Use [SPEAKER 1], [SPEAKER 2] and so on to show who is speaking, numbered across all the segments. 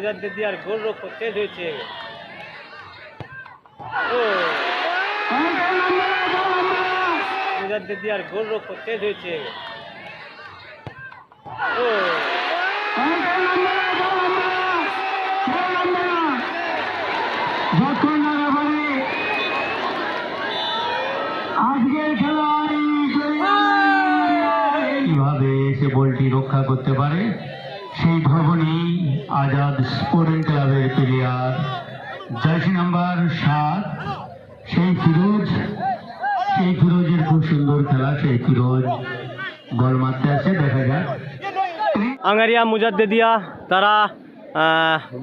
[SPEAKER 1] মুজাদ্দিদিয়ার গোল রক্ষক চেঞ্জ হয়েছে। ও। মুজাদ্দিদিয়ার গোল রক্ষক চেঞ্জ হয়েছে। ও।
[SPEAKER 2] আজকের খেলায় কীভাবে সে বলটি রক্ষা করতে পারে? সেই ধবনী আজাদ স্পোর্টিং ক্লাবের প্লেয়ার জার্সি নাম্বার সাত। সেই ফিরোজ সেই ফিরোজের খুব সুন্দর খেলা সেই ফিরোজ বল মারতে আসে দেখা যাক।
[SPEAKER 1] আঙ্গারিয়া মুজাদ্দিদিয়া তারা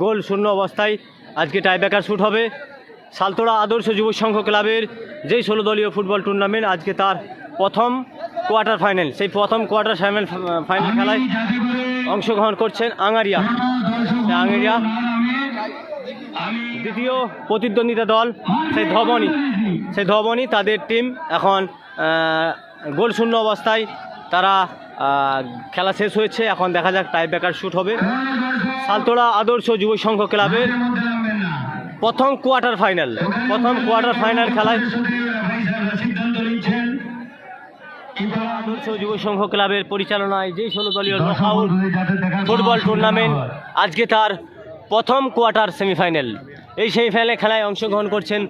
[SPEAKER 1] গোল শূন্য অবস্থায় আজকে টাইব্রেকার শুট হবে। সালতোড়া আদর্শ যুব সংঘ ক্লাবের যেই ষোলো দলীয় ফুটবল টুর্নামেন্ট আজকে তার প্রথম কোয়ার্টার ফাইনাল সেই প্রথম কোয়ার্টার ফাইনাল ফাইনাল খেলায় অংশগ্রহণ করছেন আঙ্গারিয়া সেই আঙ্গারিয়া দ্বিতীয় প্রতিদ্বন্দ্বিতা দল সেই ধবনী। সেই ধবনী তাদের টিম এখন আহ, গোল শূন্য অবস্থায় তারা খেলা শেষ হয়েছে। এখন দেখা যাক টাই ব্রেকার শুট হবে। সালতোড়া আদর্শ যুব সংঘ ক্লাবের প্রথম কোয়ার্টার ফাইনাল প্রথম কোয়ার্টার ফাইনাল খেলায় আদর্শ যুব সংঘ ক্লাবের পরিচালনায় যেই ষোলো দলীয় নকআউট ফুটবল টুর্নামেন্ট আজকে তার প্রথম কোয়ার্টার সেমিফাইনাল এই সেমিফাইনালে খেলায় অংশগ্রহণ করছেন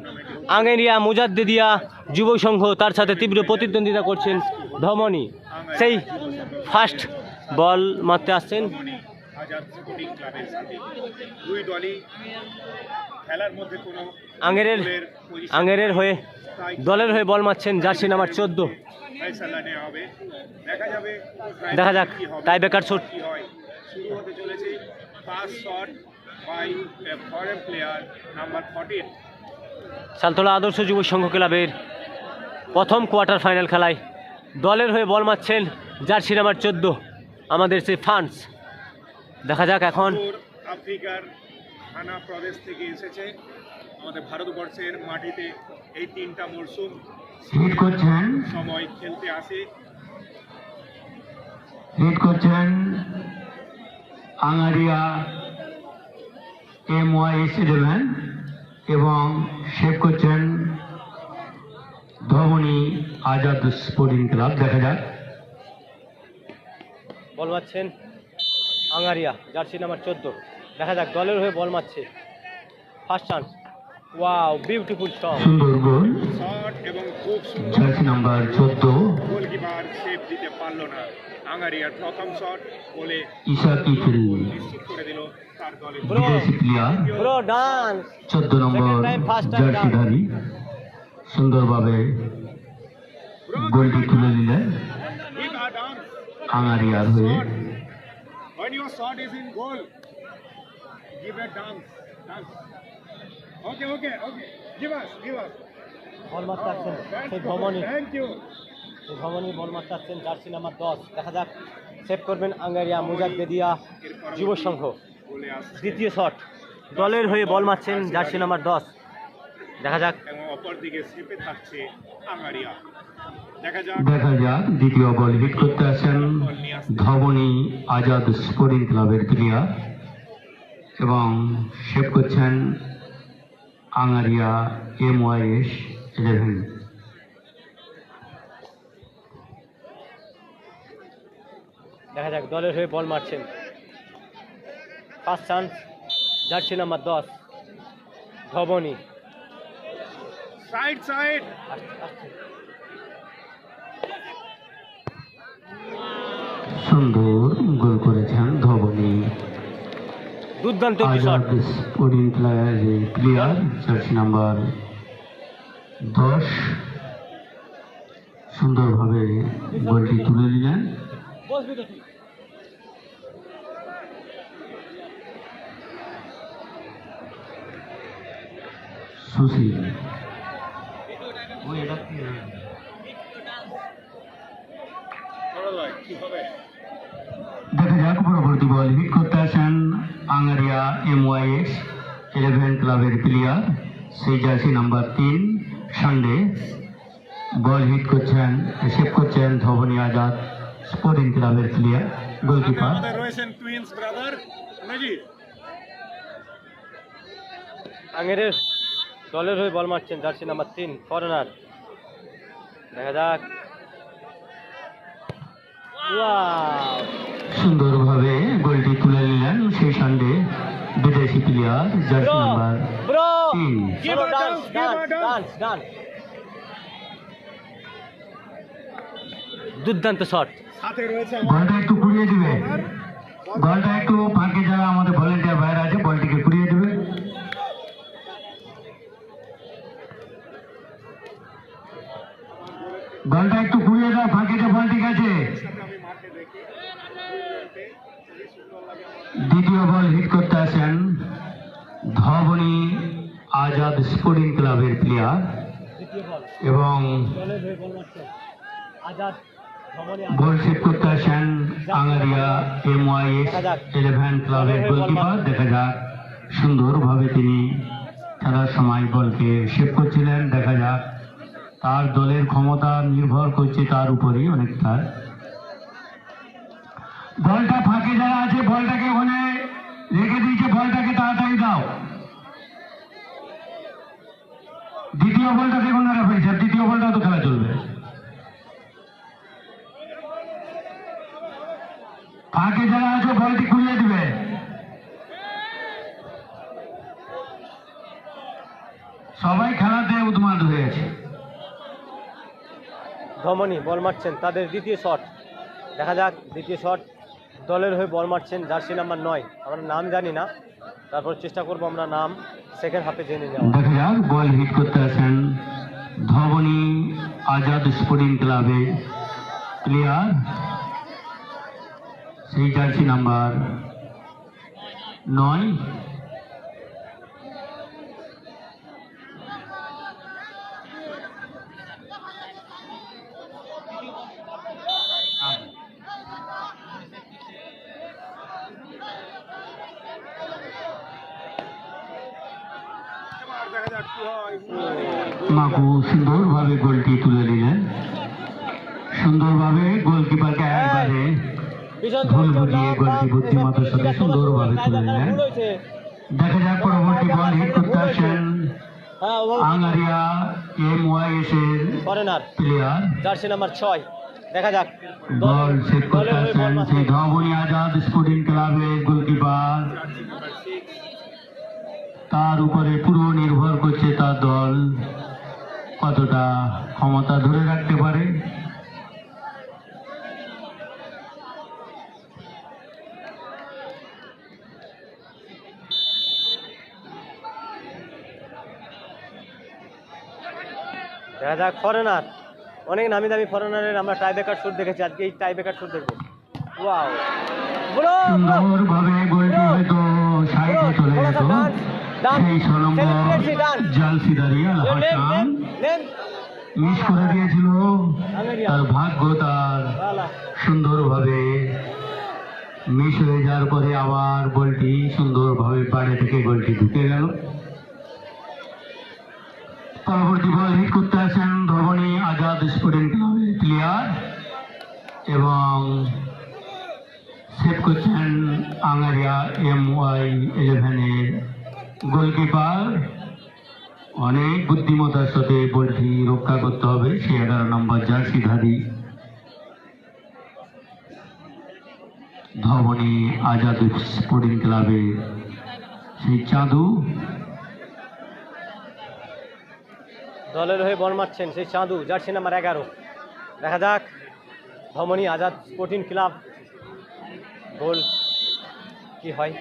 [SPEAKER 1] আঙ্গেরিয়া মুজাদ্দিদিয়া যুব সংঘ তার সাথে তীব্র প্রতিদ্বন্দ্বিতা করছেন ধমনী। সেই ফার্স্ট বল মারতে আসছেন।
[SPEAKER 3] position
[SPEAKER 1] আঙ্গেরের হয়ে দলের হয়ে বল মারছেন জার্সি নাম্বার চোদ্দ।
[SPEAKER 3] ফয়সালা নেওয়া হবে। দেখা যাবে
[SPEAKER 1] দেখা যাক, tie breaker shoot।
[SPEAKER 3] কি হয়। শুরু হতে চলেছে shot by foreign player number fourteen
[SPEAKER 1] Saltola Adarsha Yuba Sangha ক্লাবের প্রথম কোয়ার্টার ফাইনাল খেলায় দলের হয়ে বল মারছেন জার্সি নাম্বার চোদ্দ আমাদের সেই ফ্রান্স। দেখা যাক এখন।
[SPEAKER 3] আফ্রিকার হানা প্রদেশ থেকে এসেছে। আমাদের ভারতবর্ষের মাটিতে এই তিনটা মরশুম
[SPEAKER 2] হিট করছেন
[SPEAKER 3] সময় খেলতে আসে।
[SPEAKER 2] হিট করছেন Angaria M Y S eleven এবং সেভ করছেন ধবনী আজাদ স্পোর্টিং ক্লাব দেখা যাক।
[SPEAKER 1] বল মারছেন আঙ্গারিয়া জার্সি নাম্বার চোদ্দ। দেখা যাক দলের হয়ে বল মারছে। First chance wow beautiful shot
[SPEAKER 2] সুন্দর গোল।
[SPEAKER 3] শট এবং খুব সুন্দর।
[SPEAKER 2] জার্সি নাম্বার চোদ্দ।
[SPEAKER 3] গোলকিপার সেভ দিতে পারল না। আঙ্গারিয়ার প্রথম শট বলে
[SPEAKER 2] ঈশা কিফিল
[SPEAKER 3] নিশ্চিত করে দিল তার
[SPEAKER 1] Bro.
[SPEAKER 2] বিদেশি প্লেয়ার
[SPEAKER 1] ব্রো ডান্স
[SPEAKER 2] চোদ্দ নম্বর
[SPEAKER 1] Second time,
[SPEAKER 2] জার্সিধারী। সুন্দরভাবে গোলটি তুলে
[SPEAKER 3] dance.
[SPEAKER 2] আঙারিয়ার হয়ে।
[SPEAKER 3] When your shot is in goal, give a dance. Dance. Okay, okay, okay. Give us, give us.
[SPEAKER 1] বল মারতে আসছেন সেই বল আসছেন জার্সি নাম্বার দশ। দেখা যাক সেভ করবেন আঙ্গারিয়া মুজাদ্দেদিয়া যুব সংঘ। দ্বিতীয় শট দলের হয়ে বল মারছেন জার্সি নাম্বার দশ। দেখা যাক।
[SPEAKER 3] এবং সেপে থাকছে আঙ্গারিয়া। দেখা যাক।
[SPEAKER 2] দেখা যাক দ্বিতীয় বল হিট করতে আসেন ধবনী আজাদ স্পোর্টিং ক্লাবের প্লেয়ার এবং সেভ করছেন Angaria M Y S eleven
[SPEAKER 1] দেখা যাক দলের হয়ে বল মারছেন। ফার্স্ট চান্স জার্সি নাম্বার দশ ধবনী।
[SPEAKER 3] সাইড সাইড
[SPEAKER 2] সুন্দর গোল করেছেন ধবনী।
[SPEAKER 1] দুর্দান্ত
[SPEAKER 2] প্লেয়ার জার্সি নাম্বার দশ সুন্দরভাবে গোলটি তুলে দিলেন সুশীল।
[SPEAKER 3] কি? হবে
[SPEAKER 2] দেখা যাক পরবর্তী বল হিট করতে আসেন Angaria M Y S eleven ক্লাবের প্লেয়ার সেই জার্সি নাম্বার তিন সানডে। বল হিট করছেন সেভ করছেন ধবনী আজাদ স্পোর্টিং ক্লাবের প্লেয়ার গোলকিপার
[SPEAKER 3] আমাদের রয়েছেন টুইন্স ব্রাদার নাজি
[SPEAKER 1] আঙেরের দলের হয়ে বল মারছেন জার্সি নাম্বার তিন ফরেনার দেখা যাক। Wow!
[SPEAKER 2] সুন্দরভাবে গোলটি তুলে নিলেন সেই সঙ্গে বিদেশি প্লেয়ার জার্সি নাম্বার তিন.
[SPEAKER 1] দুর্দান্ত শট
[SPEAKER 2] বলটা একটু কুড়িয়ে দিবে। বলটা একটু ফাঁকে যারা আমাদের ভলেন্টিয়ার বাইরে আছে বলটিকে কুড়িয়ে দেবে। বলটা একটু কুড়িয়ে দাও ফাঁকে যে বল ঠিক আছে
[SPEAKER 3] আমি মাঠে দেখি
[SPEAKER 2] দ্বিতীয় বল হিট করতে আসেন ধবনী আজাদ স্পোর্টিং ক্লাবের প্লেয়ার এবং সেট করতে আসেন এম ওয়াই ইলেভেন ক্লাবের গোলকিপার দেখা যাক, সুন্দরভাবে তিনি খেলার সময় বলকে সেভ করছিলেন। দেখা যাক, তার দলের ক্ষমতা নির্ভর করছে তার উপরেই অনেকটা। বলটা ফাঁকে যারা আছে, বলটাকে ওখানে রেখে দিয়েছে, বলটাকে তাড়াতাড়ি দাও। দ্বিতীয় বলটা দেখুন না রেফারি স্যার, দ্বিতীয় বলটা তো খেলা চলবে। ফাঁকে যারা আছে, বলটি খুলিয়ে দিবে। সবাই খেলাতে উন্মাদ হয়েছে
[SPEAKER 1] ধমনী, বল মারছেন, তাদের দ্বিতীয় শট। দেখা যাক, দ্বিতীয় শট। দলের হয়ে বল মারছেন জার্সি নাম্বার নয়। আমরা নাম জানি না। তারপর চেষ্টা করব আমরা নাম সেকেন্ড হাফে জেনে নেওয়া
[SPEAKER 2] দেখা বল হিট করতে আসেন ধবনী আজাদ স্পোর্টিং ক্লাবে। প্লেয়ার, সেই জার্সি নাম্বার নয়। মাকু সুন্দরভাবে গোলটি তুলে নিলেন। সুন্দরভাবে গোলকিপারকে একবারে
[SPEAKER 1] পিছন
[SPEAKER 2] ভুল বুঝিয়ে গোলটি বুদ্ধিমত্তার সাথে সুন্দরভাবে তুলে নিলেন। দেখা যাক পরবর্তী বল হিট করতে আসেন
[SPEAKER 1] হ্যাঁ
[SPEAKER 2] আঙ্গারিয়া এম ওয়াই এস এর প্লেয়ার
[SPEAKER 1] জার্সি নাম্বার ছয়। দেখা যাক।
[SPEAKER 2] বল সেট করতে
[SPEAKER 1] হয়ে
[SPEAKER 2] আসেন। সেই ধবনী আজাদ স্পোর্টিং ক্লাবের গোলকিপার। তার উপরে পুরো নির্ভর করছে তার দল। কতটা ক্ষমতা ধরে রাখতে পারে?
[SPEAKER 1] দেখা যাক ফরেনার অনেক নামি দামি ফরেনারের আমরা টাই ব্রেকার শুট দেখেছি। আজকে এই টাই ব্রেকার শুট দেখব। ওয়াও
[SPEAKER 2] সুন্দরভাবে গোলটি হয়তো সাইডে চলে যেত মিস করে দিয়েছিল তার ভাগ্য তার। সুন্দরভাবে মিস হয়ে যাওয়ার পরে আবার বলটি সুন্দরভাবে বাইরে থেকে গোলটি ঢুকে গেল। পরবর্তী বল হিট করতে আসেন ধবনী আজাদ স্টুডেন্ট ক্লাবের প্লেয়ার এবং সেভ করছেন আঙ্গারিয়া এম ওয়াই ইলেভেনের গোলকিপার, অনেক বুদ্ধিমতার সাথে বলটি রক্ষা করতে হবে, সে এগারো নম্বর জার্সিধারী ধবনী আজাদ স্পোর্টিং ক্লাবে সেই চাঁদু।
[SPEAKER 1] দলের হয়ে বল মারছেন সেই চাঁদু, জার্সি নাম্বার এগারো। দেখা যাক ধমনী আজাদ স্পোর্টিং ক্লাব গোল কি হয়।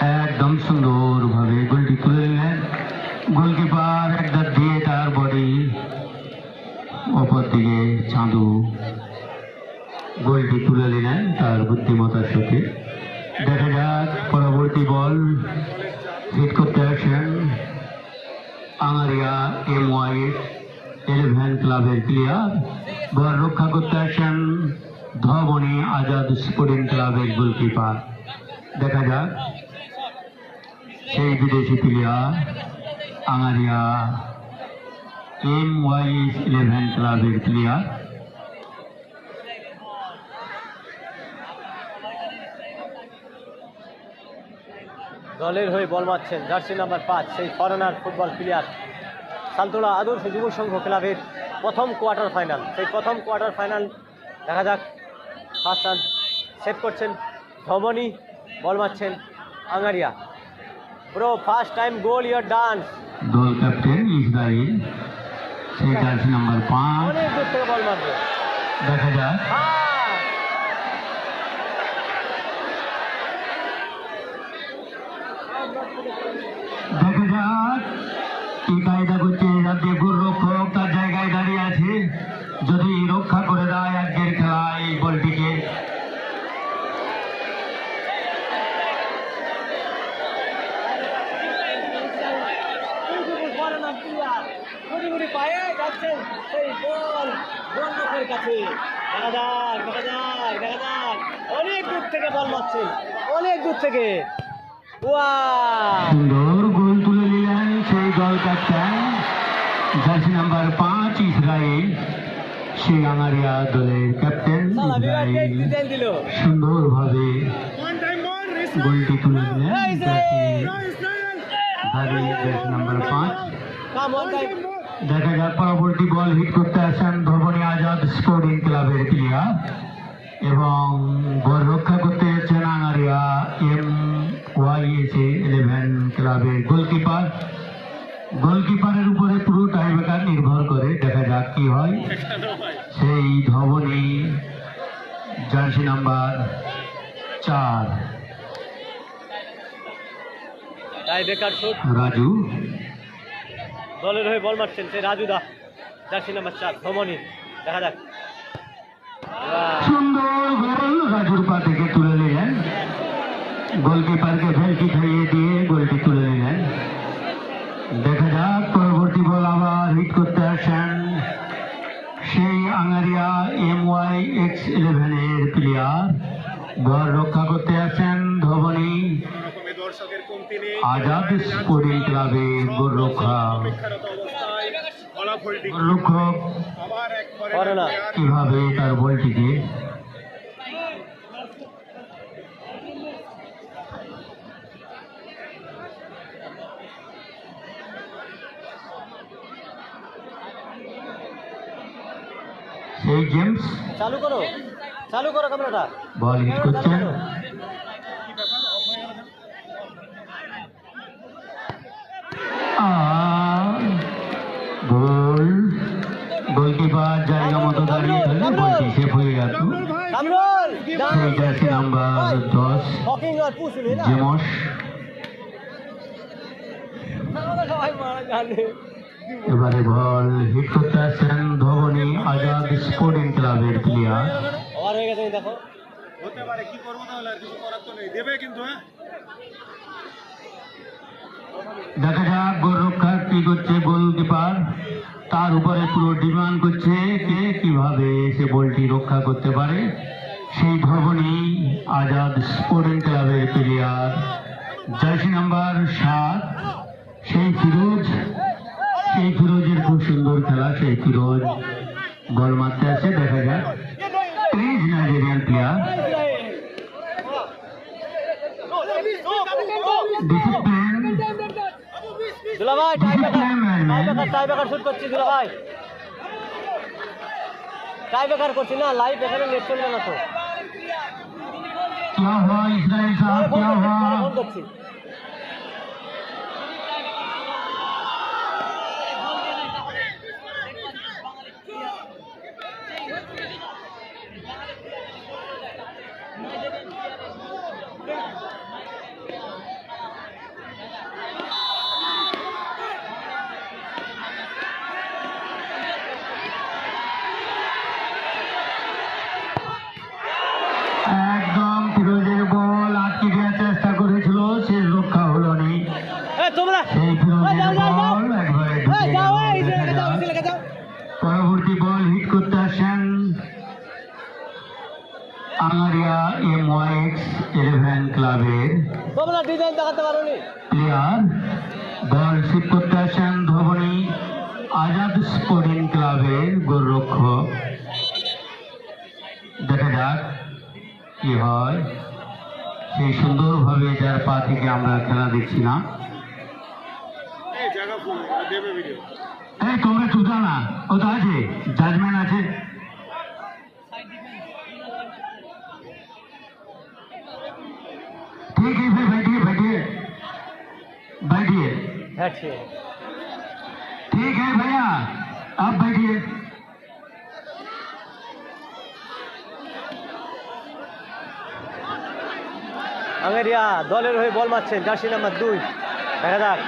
[SPEAKER 2] একদম সুন্দরভাবে গোলটি তুলে নিলেন। গোলকিপার একটা দিয়ে তার বডি অপর দিকে চাঁদু। গোলটি তুলে নিলেন তার বুদ্ধিমতার সাথে দেখা যাক, পরবর্তী বল হিট করতে আসেন আঙারিয়া এম ওয়াই ইলেভেন ক্লাবের প্লেয়ার বল রক্ষা করতে আসেন ধবনী আজাদ স্পোর্টিং ক্লাবের গোলকিপার। দেখা যাক। সেই বিদেশি player Angaria M Y eleven ক্লাবের প্লেয়ার।
[SPEAKER 1] দলের হয়ে বল মারছেন, জার্সি নাম্বার পাঁচ, সেই foreigner football player সালতোলা Adarsha Yuba সংঘ ক্লাবের প্রথম কোয়ার্টার ফাইনাল সেই প্রথম কোয়ার্টার ফাইনাল দেখা যাক ফার্স্ট রান সেভ করছেন ধমনি, বল মারছেন Angaria bro first time goal ইয়ার ডান্স
[SPEAKER 2] দল ক্যাপ্টেন ইসরায়েল সেই জার্সি নাম্বার পাঁচ
[SPEAKER 1] অনেক দূর থেকে বল মারবে
[SPEAKER 2] দেখা যাক। দেখা যাক। কি কায়দা করছে রাজ্যে গোলরক্ষক তার জায়গায় দাঁড়িয়ে আছে। যদি রক্ষা করে দেয় আজকের খেলায় এই বলটিকে
[SPEAKER 1] পায়ে যাচ্ছেন সেই বল বন্ধকের কাছে। দেখা যাক দেখা যাক দেখা যাক। অনেক দূর থেকে বল মারছে। অনেক দূর থেকে। ওয়া
[SPEAKER 2] সুন্দর গোল তুলে নিলেন সেই দল ক্যাপ্টেন। জার্সি নাম্বার পাঁচ ইসরায়েল। সেই আঙারিয়া দলের ক্যাপ্টেন ইসরায়েল। সুন্দরভাবে. গোলটি তুলে! জার্সি জার্সি নাম্বার পাঁচ। দেখা যাক পরবর্তী বল হিট করতে আসেন ধর্মনী আজাদ স্পোর্টিং ক্লাবের প্লেয়ার এবং বল রক্ষা করতে যাচ্ছেন Angaria M Y S eleven ক্লাবের গোলকিপার গোলকিপারের উপরে পুরো টাইব্রেকার নির্ভর করে দেখা যাক কি হয়। সেই ধবনী জার্সি নাম্বার চার। রাজু।
[SPEAKER 1] দলের হয়ে বল মারছেন সেই রাজু দা। জার্সি নাম্বার চার ধমনি। দেখা যাক।
[SPEAKER 2] পরবর্তী বল করতে আসেন সেই আঙারিয়া এম ওয়াই এক্স ইলেভেনের প্লেয়ার বল রক্ষা করতে আসেন ধবনী আজাদ স্পোর্টিং ক্লাবের গোলরক্ষক
[SPEAKER 3] player
[SPEAKER 2] কীভাবে তার বলটিকে সেই জেমস
[SPEAKER 1] চালু করো। চালু করো ক্যামেরাটা।
[SPEAKER 2] বল হিট করছেন আর গোল গোলকিপার জায়গা মতো দাঁড়িয়ে থাকলে বলটি সেফ হয়ে গেল। সেই নাম্বার দশ। জেমস এবারে বল হিট করতে আসছেন ধবনী আজাদ স্পোর্টিং ক্লাবের প্লেয়ার
[SPEAKER 1] হয়ে দেখো।
[SPEAKER 3] হতে পারে কি করব তাহলে? আর কিছু করার তো নেই। দেবে কিন্তু হ্যাঁ?
[SPEAKER 2] দেখা যাক গোলরক্ষক কি করছে গোলকিপার। তার উপরে পুরো ডিমান্ড করছে কে কীভাবে সে বলটি রক্ষা করতে পারে। সেই ধবনী আজাদ স্পোর্টিং ক্লাবের প্লেয়ার জার্সি নাম্বার সাত, সেই ফিরোজ। সেই ফিরোজের খুব সুন্দর খেলা, সেই ফিরোজ বল মারতে আসে, দেখা যাক। ত্রিশ নাইজেরিয়ান প্লেয়ার ডিসিপ্লিন
[SPEAKER 1] দুলা ভাই টাই বেকার
[SPEAKER 2] Discipline man,
[SPEAKER 1] টাই
[SPEAKER 2] man.
[SPEAKER 1] বেকার টাই বেকার শুট করছি দুলা ভাই টাই বেকার করছি না লাইভ এখানে নেট চলবে না তো
[SPEAKER 2] क्या हुआ इसराइल साहब
[SPEAKER 1] পরে
[SPEAKER 2] क्या
[SPEAKER 1] ফোন করছি, পরে
[SPEAKER 2] हुआ থেকে আমরা খেলা দেখছিলাম
[SPEAKER 3] এই জায়গা ফুল দেবে ভিডিও
[SPEAKER 2] এই তোমরা চুদা না ও তো আছে জাজমেন্ট আছে ठीक है फिर बैठिए बैठिए बैठिए
[SPEAKER 1] হ্যাঁ ঠিক আছে।
[SPEAKER 2] ठीक है भैया आप बैठिए
[SPEAKER 1] আঙেরিয়া দলের হয়ে বল মারছেন জার্সি নাম্বার দুই দেখা যাক।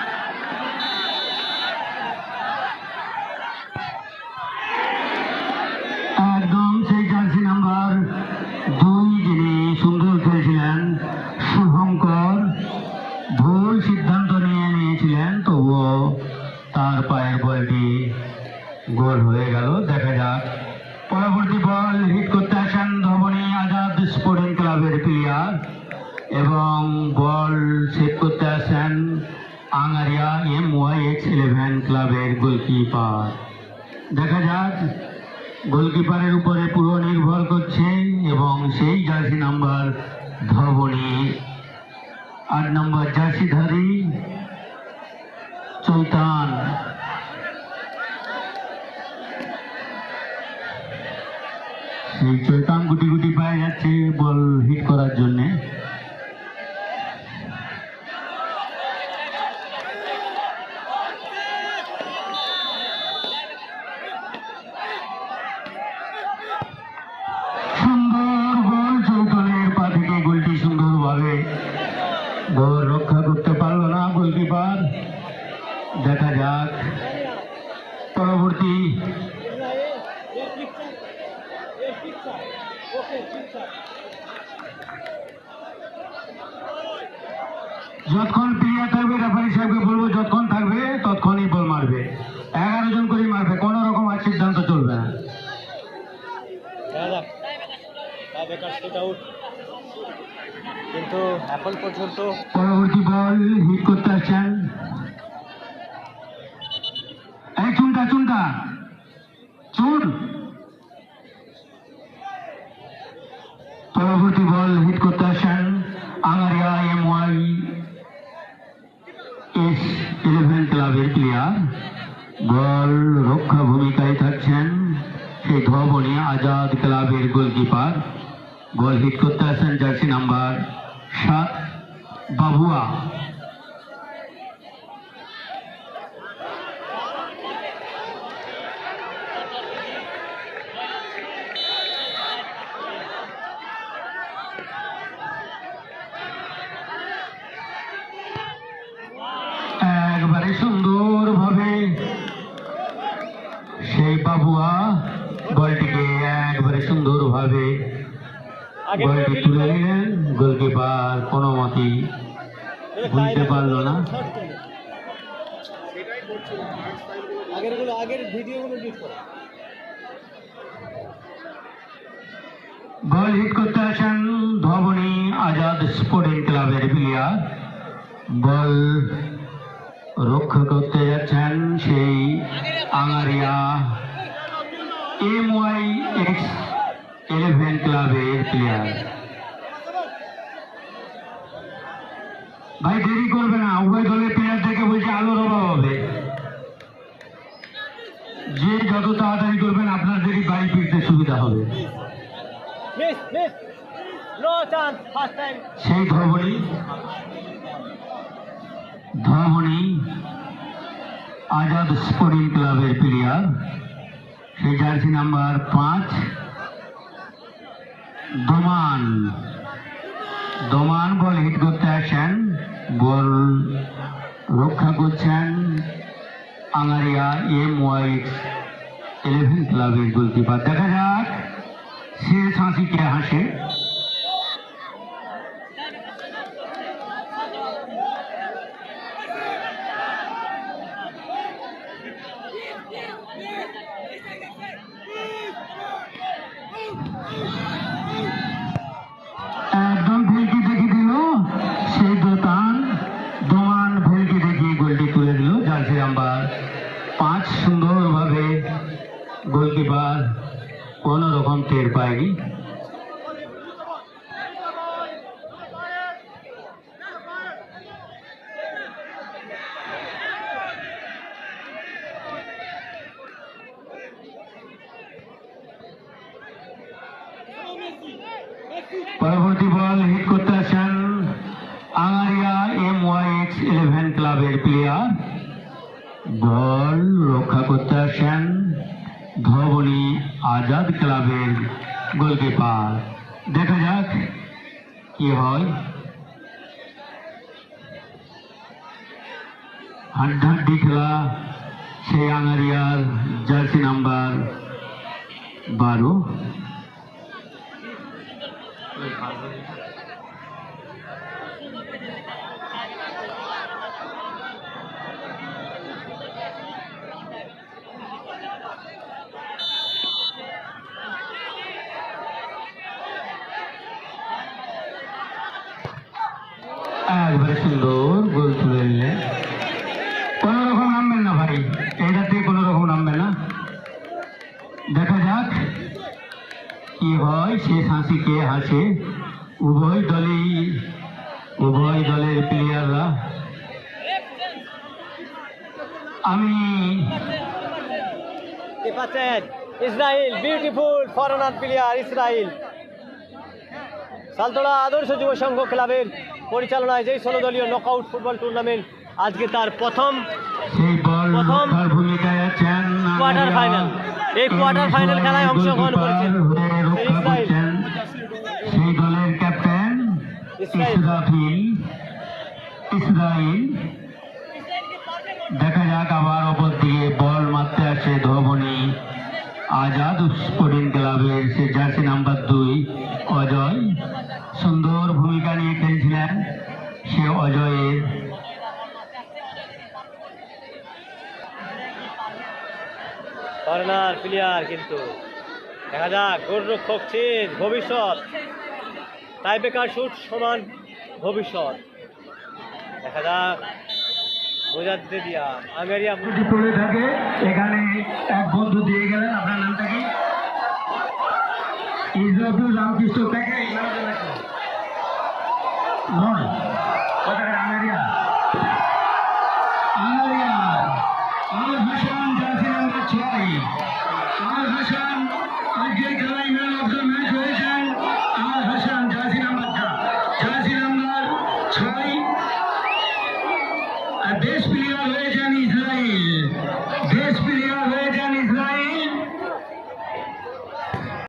[SPEAKER 2] বল হিট করার জন্যে সুন্দর গোল চৌতনের পা থেকে গোলটি সুন্দরভাবে গোল রক্ষা করতে পারল না গোলকিপার দেখা যাক পরবর্তী যতক্ষণ প্লেয়ার থাকবে রেফারি সাহেবকে বলব যতক্ষণ থাকবে ততক্ষণই বল মারবে এগারো জন করে মারবে কোনো রকম আর সিদ্ধান্ত চলবে না
[SPEAKER 1] দেখা যাক কিন্তু এখন পর্যন্ত
[SPEAKER 2] পরবর্তী বল হিট করতে আসছেন। এই চুনটা চুনটা চুন পরবর্তী বল হিট করতে আসছেন Angaria M Y S eleven ক্লাবের প্লেয়ার বল রক্ষা ভূমিকায় থাকছেন সেই ধবনী আজাদ ক্লাবের গোলকিপার বল হিট করতে আসেন জার্সি নাম্বার সাত বাবুয়া। একবারে সুন্দরভাবে বলটি তুলে নিলেন গোলকিপার কোনো মতেই বুঝতে পারল না।
[SPEAKER 1] গুলো
[SPEAKER 2] হিট করতে আসেন ধবনী আজাদ স্পোর্টিং ক্লাবের প্লেয়ার। বল রক্ষা করতে যাচ্ছেন সেই Angaria M Y X eleven ক্লাবের প্লেয়ার ভাই দেরি করবে না। উভয় দলের প্লেয়ার থেকে বলছে আলোর অভাব হবে। যে যত তাড়াতাড়ি করবেন আপনাদেরই বাড়ি ফিরতে সুবিধা হবে। সেই ধবনী ধবনী আজাদ স্পোর্টিং ক্লাবের প্লেয়ার সেই জার্সি নাম্বার পাঁচ। দোমান। দোমান বল হিট করতে আসেন। বল রক্ষা করছেন Angaria M Y S eleven ক্লাবের গোলকিপার দেখা যাক। সে হাসি কে হাসে একদম ভেলকি দেখে দিল সেই দোতান দোমান ভেলকি দেখিয়ে গোলটি তুলে দিল জার্সি নাম্বার পাঁচ সুন্দরভাবে গোলকিপার কোন রকম টের পায়নি পরবর্তী বল হিট করতে আসেন Angaria M Y X eleven ক্লাবের প্লেয়ার। বল রক্ষা করতে আসেন ধবনী আজাদ ক্লাবের গোলকিপার। দেখা যাক কি হয়। হাড্ডাহাড্ডি খেলা, সেই আঙারিয়ার জার্সি নাম্বার বারো। একবারে সুন্দর গোল তুলে নিলেন কোন রকম নামবেন না ভাই এইটাতে কোনো রকম নামবেন না দেখা যাক কি হয় শেষ হাসি কে হাসে উভয় দলই উভয় দলের প্লেয়াররা আমি
[SPEAKER 1] কি পাচ্ছেন Israel foreigner player Israel. Saltora Adarsha Yuba Sangha ক্লাবের পরিচালনায় যেই ষোলো দলীয় নকআউট ফুটবল টুর্নামেন্ট আজকে তার প্রথম
[SPEAKER 2] বল
[SPEAKER 1] প্রথম কোয়ার্টার ফাইনাল। এই কোয়ার্টার ফাইনাল খেলায় অংশগ্রহণ করেছেন।
[SPEAKER 2] রক্ষা সেই দলের ক্যাপ্টেন ইসরাফিল। ইসরাইল। দেখা যাক আবার ওপর দিকে বল মারতে আসে ধবনী। আজাদ স্পোর্টিং ক্লাবের সে জার্সি নাম্বার দুই, অজয় সুন্দর ভূমিকা নিয়ে খেলছিলেন। সে অজয়ের
[SPEAKER 1] কর্নার, প্লেয়ার কিন্তু। দেখা যাক, গোলরক্ষক চীন ভবিষ্যৎ। টাইবেকার শুট সমান ভবিষ্যৎ। দেখা যাক। বোঝাতে দিয়া, আমেরিয়া
[SPEAKER 2] পড়ে থাকে, এখানে এক বন্ধু দিয়ে গেলেন, আপনার নামটা কি? ইসরাফুল রামকৃষ্ণ থেকে নয়। হাসান আজকের খেলায় ম্যান অফ